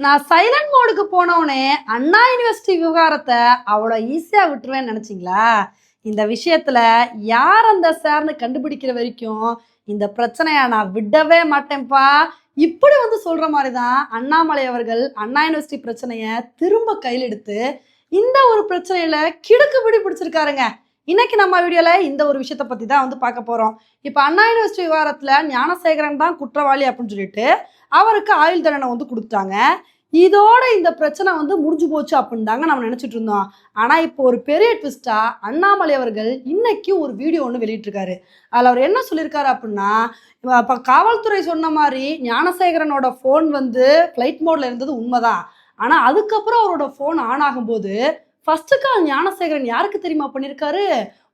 நான் சைலண்ட் மோடுக்கு போனவுடனே அண்ணா யூனிவர்சிட்டி விவகாரத்தை அவ்வளோ ஈஸியாக விட்டுருவேன்னு நினச்சிங்களா? இந்த விஷயத்தில் யார் அந்த சார்னு கண்டுபிடிக்கிற வரைக்கும் இந்த பிரச்சனையை நான் விடவே மாட்டேன்ப்பா. இப்படி வந்து சொல்கிற மாதிரி தான் அண்ணாமலை அவர்கள் அண்ணா யூனிவர்சிட்டி பிரச்சனையை திரும்ப கையில் எடுத்து இந்த ஒரு பிரச்சனையில் கிடுக்கு பிடி பிடிச்சிருக்காருங்க. இன்னைக்கு நம்ம வீடியோவில் இந்த ஒரு விஷயத்தை பற்றி தான் வந்து பார்க்க போகிறோம் இப்போ அண்ணா யூனிவர்சிட்டி விவகாரத்தில் ஞானசேகரன் தான் குற்றவாளி அப்படின்னு சொல்லிட்டு அவருக்கு ஆயுள் தண்டனை வந்து கொடுத்தாங்க இதோட இந்த பிரச்சனை வந்து முடிஞ்சு போச்சு அப்படின்னு தாங்க நம்ம நினைச்சிட்டு இருந்தோம். ஆனா இப்போ ஒரு பெரிய ட்விஸ்டா அண்ணாமலை அவர்கள் இன்னைக்கு ஒரு வீடியோ ஒன்று வெளியிட்டிருக்காரு. அதில் அவர் என்ன சொல்லியிருக்காரு அப்படின்னா இப்போ காவல்துறை சொன்ன மாதிரி ஞானசேகரனோட ஃபோன் வந்து ஃப்ளைட் மோட்ல இருந்தது உண்மைதான். ஆனால் அதுக்கப்புறம் அவரோட ஃபோன் ஆன் ஆகும்போது ஃபர்ஸ்ட் கால் ஞானசேகரன் யாருக்கு தெரியுமா பண்ணியிருக்காரு?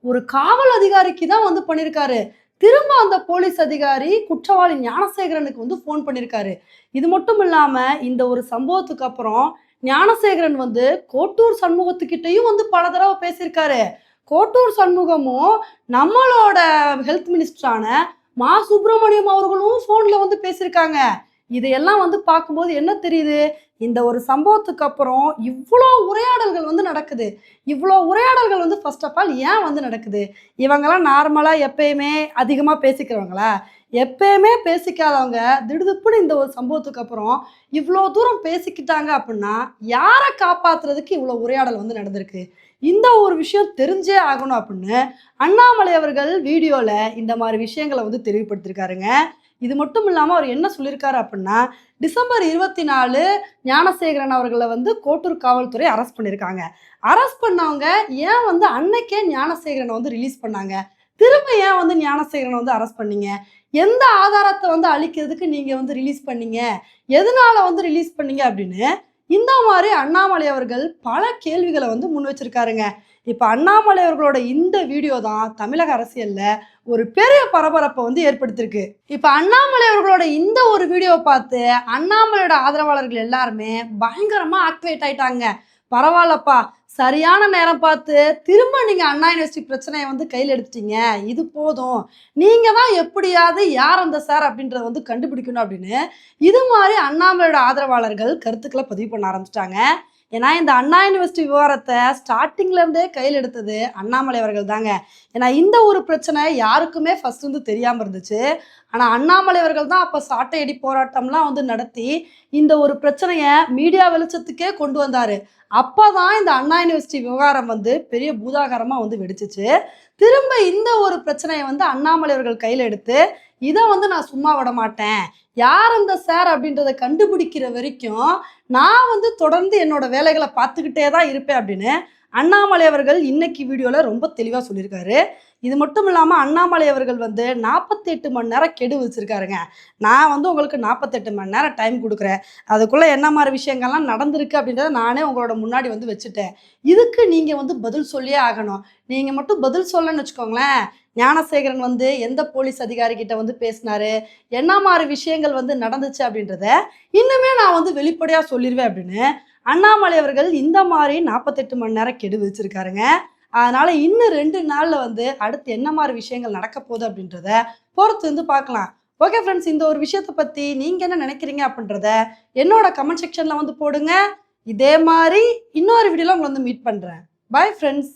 ஒரு காவல் அதிகாரிக்கு தான் வந்து பண்ணியிருக்காரு. திரும்ப அந்த போலீஸ் அதிகாரி குற்றவாளி ஞானசேகரனுக்கு வந்து ஃபோன் பண்ணியிருக்காரு இது மட்டும் இல்லாம இந்த ஒரு சம்பவத்துக்கு அப்புறம் ஞானசேகரன் வந்து கோட்டூர் சண்முகத்துக்கிட்டையும் வந்து பல தடவை பேசியிருக்காரு. கோட்டூர் சண்முகமும் நம்மளோட ஹெல்த் மினிஸ்டரான மா சுப்பிரமணியம் அவர்களும் ஃபோனில் வந்து பேசியிருக்காங்க. இதையெல்லாம் வந்து பார்க்கும்போது என்ன தெரியுது? இந்த ஒரு சம்பவத்துக்கு அப்புறம் இவ்வளோ உரையாடல்கள் வந்து நடக்குது. இவ்வளோ உரையாடல்கள் வந்து ஃபர்ஸ்ட் ஆஃப் ஆல் ஏன் வந்து நடக்குது? இவங்கெல்லாம் நார்மலாக எப்பயுமே அதிகமாக பேசிக்கிறவங்களா? எப்பயுமே பேசிக்காதவங்க திடுதுப்புன்னு இந்த ஒரு சம்பவத்துக்கு அப்புறம் இவ்வளோ தூரம் பேசிக்கிட்டாங்க அப்படின்னா யாரை காப்பாத்துறதுக்கு இவ்வளோ உரையாடல் வந்து நடந்திருக்கு? இந்த ஒரு விஷயம் தெரிஞ்சே ஆகணும் அப்படின்னு அண்ணாமலை அவர்கள் வீடியோவில் இந்த மாதிரி விஷயங்களை வந்து தெளிவுபடுத்திருக்காருங்க. இது மட்டும் இல்லாமல் அவர் என்ன சொல்லியிருக்காரு அப்படின்னா டிசம்பர் இருபத்தி நாலு ஞானசேகரன் அவர்களை வந்து கோட்டூர் காவல்துறை அரெஸ்ட் பண்ணியிருக்காங்க அரெஸ்ட் பண்ணவங்க ஏன் வந்து அன்னைக்கே ஞானசேகரனை வந்து ரிலீஸ் பண்ணாங்க? திரும்ப ஏன் வந்து ஞானசேகரனை வந்து அரெஸ்ட் பண்ணீங்க? எந்த ஆதாரத்தை வந்து அழிக்கிறதுக்கு நீங்க வந்து ரிலீஸ் பண்ணீங்க? எதனால வந்து ரிலீஸ் பண்ணீங்க அப்படின்னு இந்த மாதிரி அண்ணாமலை அவர்கள் பல கேள்விகளை வந்து முன் வச்சிருக்காருங்க. இப்போ அண்ணாமலை அவர்களோட இந்த வீடியோ தான் தமிழக அரசியல்ல ஒரு பெரிய பரபரப்பை வந்து ஏற்படுத்தியிருக்கு. இப்போ அண்ணாமலை அவர்களோட இந்த ஒரு வீடியோவை பார்த்து அண்ணாமலையோட ஆதரவாளர்கள் எல்லாருமே பயங்கரமா ஆக்டிவேட் ஆயிட்டாங்க. பரவாயில்லப்பா. சரியான நேரம் பார்த்து திரும்ப நீங்கள் அண்ணா யூனிவர்சிட்டி பிரச்சனையை வந்து கையில் எடுத்துட்டீங்க. இது போதும். நீங்கள் தான் எப்படியாவது யார் அந்த சார் அப்படின்றத வந்து கண்டுபிடிக்கணும் அப்படின்னு இது மாதிரி அண்ணாமலையோட ஆதரவாளர்கள் கருத்துக்களை பதிவு பண்ண ஆரம்பிச்சிட்டாங்க. ஏன்னா இந்த அண்ணா யூனிவர்சிட்டி விவகாரத்தை ஸ்டார்டிங்லேருந்தே கையில் எடுத்தது அண்ணாமலை அவர்கள் தாங்க. ஏன்னா இந்த ஒரு பிரச்சனை யாருக்குமே ஃபர்ஸ்ட் வந்து தெரியாமல் இருந்துச்சு. ஆனால் அண்ணாமலை அவர்கள் தான் அப்போ சாட்டையடி போராட்டம்லாம் வந்து நடத்தி இந்த ஒரு பிரச்சனையை மீடியா வெளிச்சத்துக்கே கொண்டு வந்தார். அப்போ தான் இந்த அண்ணா யூனிவர்சிட்டி விவகாரம் வந்து பெரிய பூதாகரமாக வந்து வெடிச்சிச்சு. திரும்ப இந்த ஒரு பிரச்சனையை வந்து அண்ணாமலை அவர்கள் கையில் எடுத்து இதை வந்து நான் சும்மா விட மாட்டேன். யார் அந்த சார் அப்படின்றத கண்டுபிடிக்கிற வரைக்கும் நான் வந்து தொடர்ந்து என்னோட வேலைகளை பார்த்துக்கிட்டே தான் இருப்பேன் அப்படின்னு அண்ணாமலை அவர்கள் இன்னைக்கு வீடியோவில் ரொம்ப தெளிவாக சொல்லியிருக்காரு. இது மட்டும் இல்லாமல் அண்ணாமலை அவர்கள் வந்து நாற்பத்தெட்டு மணி நேரம் கெடு வச்சுருக்காருங்க நான் வந்து உங்களுக்கு நாற்பத்தெட்டு மணி நேரம் டைம் கொடுக்குறேன். அதுக்குள்ளே என்ன மாதிரி விஷயங்கள்லாம் நடந்திருக்கு அப்படின்றத நானே உங்களோட முன்னாடி வந்து வச்சுட்டேன். இதுக்கு நீங்கள் வந்து பதில் சொல்லியே ஆகணும். நீங்கள் மட்டும் பதில் சொல்லன்னு வச்சுக்கோங்களேன். ஞானசேகரன் வந்து எந்த போலீஸ் அதிகாரிகிட்ட வந்து பேசினாரு? என்ன மாதிரி விஷயங்கள் வந்து நடந்துச்சு அப்படின்றத இன்னுமே நான் வந்து வெளிப்படையாக சொல்லிடுவேன் அப்படின்னு அண்ணாமலை அவர்கள் இந்த மாதிரி நாற்பத்தெட்டு மணி நேரம் கெடு வச்சிருக்காருங்க அதனால இன்னும் ரெண்டு நாளில் வந்து அடுத்து என்ன மாதிரி விஷயங்கள் நடக்க போகுது அப்படின்றத பொறுத்து வந்து பார்க்கலாம். ஓகே ஃப்ரெண்ட்ஸ் இந்த ஒரு விஷயத்தை பற்றி நீங்கள் என்ன நினைக்கிறீங்க அப்படின்றத என்னோட கமெண்ட் செக்ஷனில் வந்து போடுங்க. இதே மாதிரி இன்னொரு வீடியோவில் உங்களை வந்து மீட் பண்ணுறேன் பாய் ஃப்ரெண்ட்ஸ்